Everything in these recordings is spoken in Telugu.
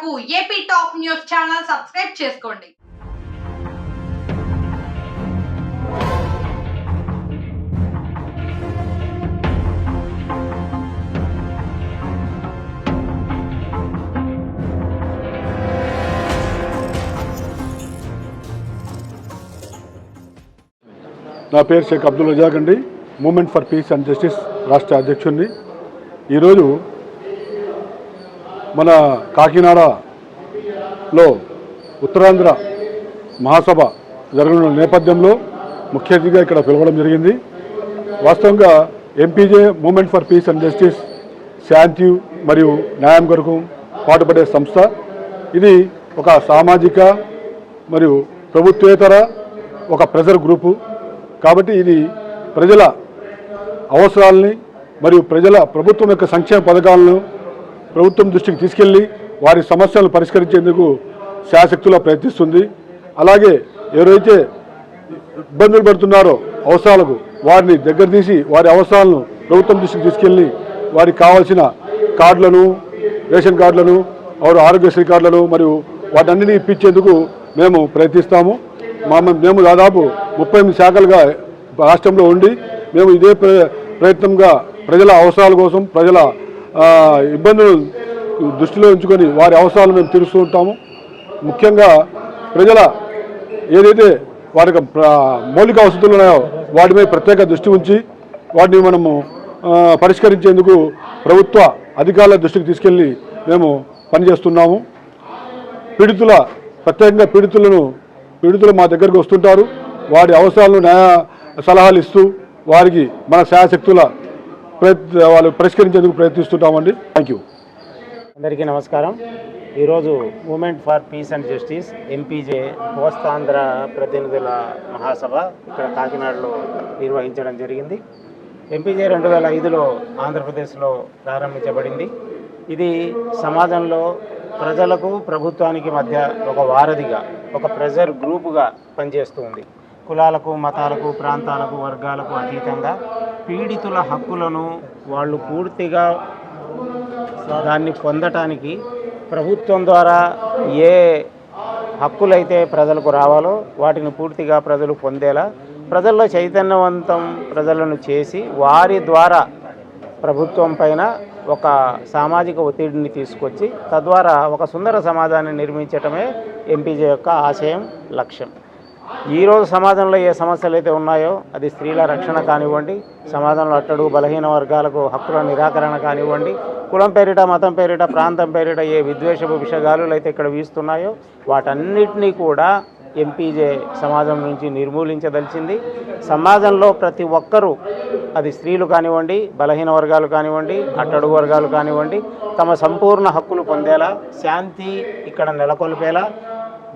కొరకు AP top news channel subscribe చేసుకోండి. నా పేరు షేక్ అబ్దుల్ రజాక్ అండి. Movement for Peace and Justice రాష్ట్ర అధ్యక్షుడిని. ఈరోజు మన కాకినాడలో ఉత్తరాంధ్ర మహాసభ జరగనున్న నేపథ్యంలో ముఖ్య అతిథిగా ఇక్కడ పిలవడం జరిగింది. వాస్తవంగా MPJ Movement for Peace and Justice శాంతి మరియు న్యాయం కొరకు పాటుపడే సంస్థ. ఇది ఒక సామాజిక మరియు ప్రభుత్వేతర ఒక ప్రెజర్ గ్రూపు. కాబట్టి ఇది ప్రజల అవసరాలని మరియు ప్రజల ప్రభుత్వం యొక్క సంక్షేమ పథకాలను ప్రభుత్వం దృష్టికి తీసుకెళ్ళి వారి సమస్యలను పరిష్కరించేందుకు శాశక్తులా ప్రయత్నిస్తుంది. అలాగే ఎవరైతే ఇబ్బందులు పడుతున్నారో అవసరాలకు వారిని దగ్గర తీసి వారి అవసరాలను ప్రభుత్వం దృష్టికి తీసుకెళ్ళి వారికి కావాల్సిన కార్డులను రేషన్ కార్డులను వారు ఆరోగ్యశ్రీ కార్డులను మరియు వాటన్నిటిని ఇప్పించేందుకు మేము ప్రయత్నిస్తాము. మా మేము దాదాపు ముప్పై ఎనిమిది శాఖలుగా రాష్ట్రంలో ఉండి మేము ఇదే ప్ర- ప్రయత్నంగా ప్రజల అవసరాల కోసం ప్రజల ఇబ్బందులు దృష్టిలో ఉంచుకొని వారి అవసరాలు మేము తీరుస్తూ ఉంటాము. ముఖ్యంగా ప్రజల ఏదైతే వారి మౌలిక వసతులు ఉన్నాయో వాటి మీద ప్రత్యేక దృష్టి ఉంచి వాటిని మనము పరిష్కరించేందుకు ప్రభుత్వ అధికారుల దృష్టికి తీసుకెళ్ళి మేము పనిచేస్తున్నాము. పీడితుల ప్రత్యేకంగా పీడితులను పీడితులు మా దగ్గరకు వస్తుంటారు. వారి అవసరాలను న్యాయ సలహాలు ఇస్తూ వారికి మన శాయశక్తుల ప్రయత్ వాళ్ళు పరిష్కరించేందుకు ప్రయత్నిస్తుంటామండి థ్యాంక్ యూ అందరికీ నమస్కారం. ఈరోజు Movement for Peace and Justice MPJ Kostandhra ప్రతినిధుల మహాసభ ఇక్కడ కాకినాడలో నిర్వహించడం జరిగింది. ఎంపీజే రెండు వేల ఐదులో ఆంధ్రప్రదేశ్లో ప్రారంభించబడింది. ఇది సమాజంలో ప్రజలకు ప్రభుత్వానికి మధ్య ఒక వారధిగా ఒక ప్రెజర్ గ్రూపుగా పనిచేస్తూ ఉంది. కులాలకు మతాలకు ప్రాంతాలకు వర్గాలకు అతీతంగా పీడితుల హక్కులను వాళ్ళు పూర్తిగా దాన్ని పొందటానికి ప్రభుత్వం ద్వారా ఏ హక్కులైతే ప్రజలకు రావాలో వాటిని పూర్తిగా ప్రజలు పొందేలా ప్రజల్లో చైతన్యవంతం ప్రజలను చేసి వారి ద్వారా ప్రభుత్వం పైన ఒక సామాజిక ఒత్తిడిని తీసుకొచ్చి తద్వారా ఒక సుందర సమాజాన్ని నిర్మించటమే ఎంపీజే యొక్క ఆశయం లక్ష్యం. ఈరోజు సమాజంలో ఏ సమస్యలు అయితే ఉన్నాయో అది స్త్రీల రక్షణ కానివ్వండి సమాజంలో అట్టడుగు బలహీన వర్గాలకు హక్కుల నిరాకరణ కానివ్వండి కులం పేరిట మతం పేరిట ప్రాంతం పేరిట ఏ విద్వేషపు విషగాలులు అయితే ఇక్కడ వీస్తున్నాయో వాటన్నిటినీ కూడా ఎంపీజే సమాజం నుంచి నిర్మూలించదలిచింది. సమాజంలో ప్రతి ఒక్కరూ అది స్త్రీలు కానివ్వండి బలహీన వర్గాలు కానివ్వండి అట్టడుగు వర్గాలు కానివ్వండి తమ సంపూర్ణ హక్కులు పొందేలా శాంతి ఇక్కడ నెలకొల్పేలా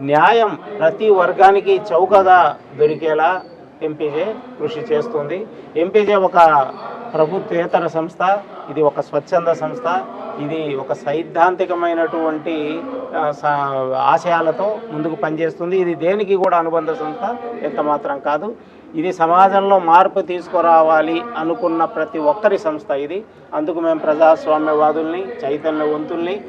న్యాయం ప్రతి వర్గానికి చౌకగా దొరికేలా ఎంపీజే కృషి చేస్తుంది. ఎంపీజే ఒక ప్రభుత్వేతర సంస్థ ఇది ఒక స్వచ్ఛంద సంస్థ ఇది ఒక సైద్ధాంతికమైనటువంటి సా- ఆశయాలతో ముందుకు పనిచేస్తుంది. ఇది దేనికి కూడా అనుబంధ సంస్థ ఎంత మాత్రం కాదు. ఇది సమాజంలో మార్పు తీసుకురావాలి అనుకున్న ప్రతి ఒక్కరి సంస్థ ఇది. అందుకు మేము ప్రజాస్వామ్యవాదుల్ని చైతన్యవంతుల్ని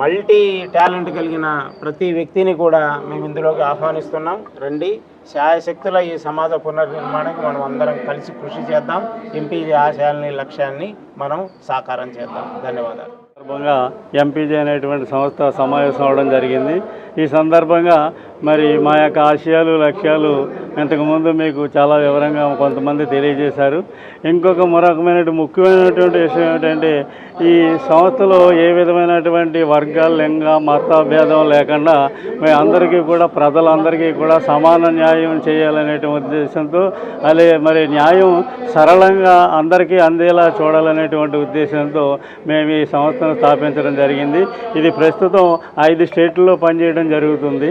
మల్టీ టాలెంట్ కలిగిన ప్రతి వ్యక్తిని కూడా మేము ఇందులోకి ఆహ్వానిస్తున్నాం. రండి శాయశక్తుల ఈ సమాజ పునర్నిర్మాణానికి మనం అందరం కలిసి కృషి చేద్దాం. ఎంపీజీ ఆశయాల్ని లక్ష్యాన్ని మనం సాకారం చేద్దాం. ధన్యవాదాలు. సందర్భంగా ఎంపీజీ అనేటువంటి సంస్థ సమావేశం అవడం జరిగింది. ఈ సందర్భంగా మరి మా యొక్క ఆశయాలు లక్ష్యాలు ఇంతకుముందు మీకు చాలా వివరంగా కొంతమంది తెలియజేశారు. ఇంకొక మరొకమైనటువంటి ముఖ్యమైనటువంటి విషయం ఏంటంటే ఈ సంస్థలో ఏ విధమైనటువంటి వర్గాల లింగ మత భేదం లేకుండా మేము అందరికీ కూడా ప్రజలందరికీ కూడా సమాన న్యాయం చేయాలనేటువంటి ఉద్దేశంతో అలాగే మరి న్యాయం సరళంగా అందరికీ అందేలా చూడాలనేటువంటి ఉద్దేశంతో మేము ఈ సంస్థను స్థాపించడం జరిగింది. ఇది ప్రస్తుతం ఐదు స్టేట్లలో పనిచేయడం జరుగుతుంది.